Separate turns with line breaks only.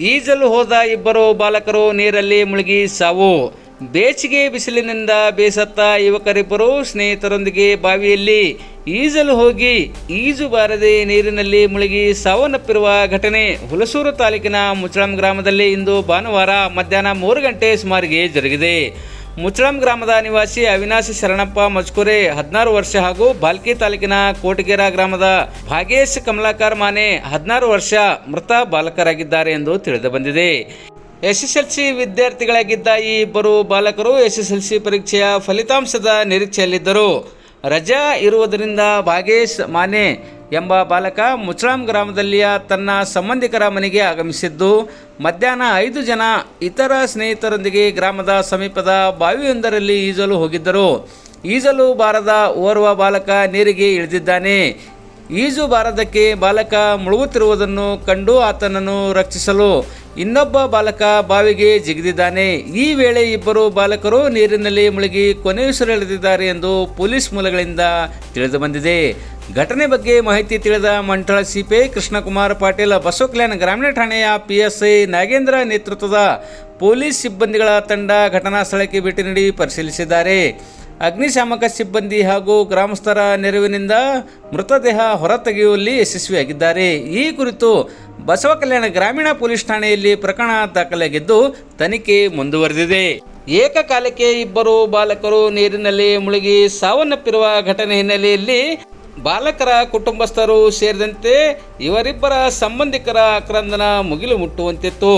ಈಜಲು ಹೋದ ಇಬ್ಬರು ಬಾಲಕರು ನೀರಲ್ಲಿ ಮುಳುಗಿ ಸಾವು. ಬೇಸಿಗೆ ಬಿಸಿಲಿನಿಂದ ಬೇಸತ್ತ ಯುವಕರಿಬ್ಬರು ಸ್ನೇಹಿತರೊಂದಿಗೆ ಬಾವಿಯಲ್ಲಿ ಈಜಲು ಹೋಗಿ ಈಜು ಬಾರದೆ ನೀರಿನಲ್ಲಿ ಮುಳುಗಿ ಸಾವನ್ನಪ್ಪಿರುವ ಘಟನೆ ಹುಲಸೂರು ತಾಲೂಕಿನ ಮುಚ್ಚಳಂ ಗ್ರಾಮದಲ್ಲಿ ಇಂದು ಭಾನುವಾರ ಮಧ್ಯಾಹ್ನ ಮೂರು ಗಂಟೆ ಸುಮಾರಿಗೆ ಜರುಗಿದೆ. ಮುಚ್ಚಳಂ ಗ್ರಾಮದ ನಿವಾಸಿ ಅವಿನಾಶಿ ಶರಣಪ್ಪ ಮಜ್ಕುರೆ, ಹದಿನಾರು ವರ್ಷ ಹಾಗೂ ಬಾಲ್ಕಿ ತಾಲೂಕಿನ ಕೋಟಗೇರ ಗ್ರಾಮದ ಭಾಗೇಶ್ ಕಮಲಾಕರ್ ಮಾನೆ ಹದಿನಾರು ವರ್ಷ ಮೃತ ಬಾಲಕರಾಗಿದ್ದಾರೆ ಎಂದು ತಿಳಿದು ಬಂದಿದೆ. ಎಸ್ಎಸ್ಎಲ್ಸಿ ವಿದ್ಯಾರ್ಥಿಗಳಾಗಿದ್ದ ಈ ಇಬ್ಬರು ಬಾಲಕರು ಎಸ್ಎಸ್ಎಲ್ಸಿ ಪರೀಕ್ಷೆಯ ಫಲಿತಾಂಶದ ನಿರೀಕ್ಷೆಯಲ್ಲಿದ್ದರು. ರಜಾ ಇರುವುದರಿಂದ ಭಾಗೇಶ್ ಮಾನೆ ಎಂಬ ಬಾಲಕ ಮುಚ್ಚಳಂ ಗ್ರಾಮದಲ್ಲಿಯ ತನ್ನ ಸಂಬಂಧಿಕರ ಮನೆಗೆ ಆಗಮಿಸಿದ್ದು, ಮಧ್ಯಾಹ್ನ ಐದು ಜನ ಇತರ ಸ್ನೇಹಿತರೊಂದಿಗೆ ಗ್ರಾಮದ ಸಮೀಪದ ಬಾವಿಯೊಂದರಲ್ಲಿ ಈಜಲು ಹೋಗಿದ್ದರು. ಈಜಲು ಬಾರದ ಓರ್ವ ಬಾಲಕ ನೀರಿಗೆ ಇಳಿದಿದ್ದಾನೆ. ಈಜು ಬಾರದಕ್ಕೆ ಬಾಲಕ ಮುಳುಗುತ್ತಿರುವುದನ್ನು ಕಂಡು ಆತನನ್ನು ರಕ್ಷಿಸಲು ಇನ್ನೊಬ್ಬ ಬಾಲಕ ಬಾವಿಗೆ ಜಿಗಿದಿದ್ದಾನೆ. ಈ ವೇಳೆ ಇಬ್ಬರು ಬಾಲಕರು ನೀರಿನಲ್ಲಿ ಮುಳುಗಿ ಕೊನೆಯುಸಿರೆಳೆದಿದ್ದಾರೆ ಎಂದು ಪೊಲೀಸ್ ಮೂಲಗಳಿಂದ ತಿಳಿದು ಬಂದಿದೆ. ಘಟನೆ ಬಗ್ಗೆ ಮಾಹಿತಿ ತಿಳಿದ ಮಂಟಳ ಸಿಪಿಐ ಕೃಷ್ಣಕುಮಾರ್ ಪಾಟೀಲ್ ಬಸವಕಲ್ಯಾಣ ಗ್ರಾಮೀಣ ಠಾಣೆಯ ಪಿಎಸ್ಐ ನಾಗೇಂದ್ರ ನೇತೃತ್ವದ ಪೊಲೀಸ್ ಸಿಬ್ಬಂದಿಗಳ ತಂಡ ಘಟನಾ ಸ್ಥಳಕ್ಕೆ ಭೇಟಿ ನೀಡಿ ಪರಿಶೀಲಿಸಿದ್ದಾರೆ. ಅಗ್ನಿಶಾಮಕ ಸಿಬ್ಬಂದಿ ಹಾಗೂ ಗ್ರಾಮಸ್ಥರ ನೆರವಿನಿಂದ ಮೃತದೇಹ ಹೊರತೆಗೆಯುವಲ್ಲಿ ಯಶಸ್ವಿಯಾಗಿದ್ದಾರೆ. ಈ ಕುರಿತು ಬಸವ ಕಲ್ಯಾಣ ಗ್ರಾಮೀಣ ಪೊಲೀಸ್ ಠಾಣೆಯಲ್ಲಿ ಪ್ರಕರಣ ದಾಖಲಾಗಿದ್ದು, ತನಿಖೆ ಮುಂದುವರೆದಿದೆ. ಏಕಕಾಲಕ್ಕೆ ಇಬ್ಬರು ಬಾಲಕರು ನೀರಿನಲ್ಲಿ ಮುಳುಗಿ ಸಾವನ್ನಪ್ಪಿರುವ ಘಟನೆ ಹಿನ್ನೆಲೆಯಲ್ಲಿ ಬಾಲಕರ ಕುಟುಂಬಸ್ಥರು ಸೇರಿದಂತೆ ಇವರಿಬ್ಬರ ಸಂಬಂಧಿಕರ ಆಕ್ರಂದನ ಮುಗಿಲು ಮುಟ್ಟುವಂತಿತ್ತು.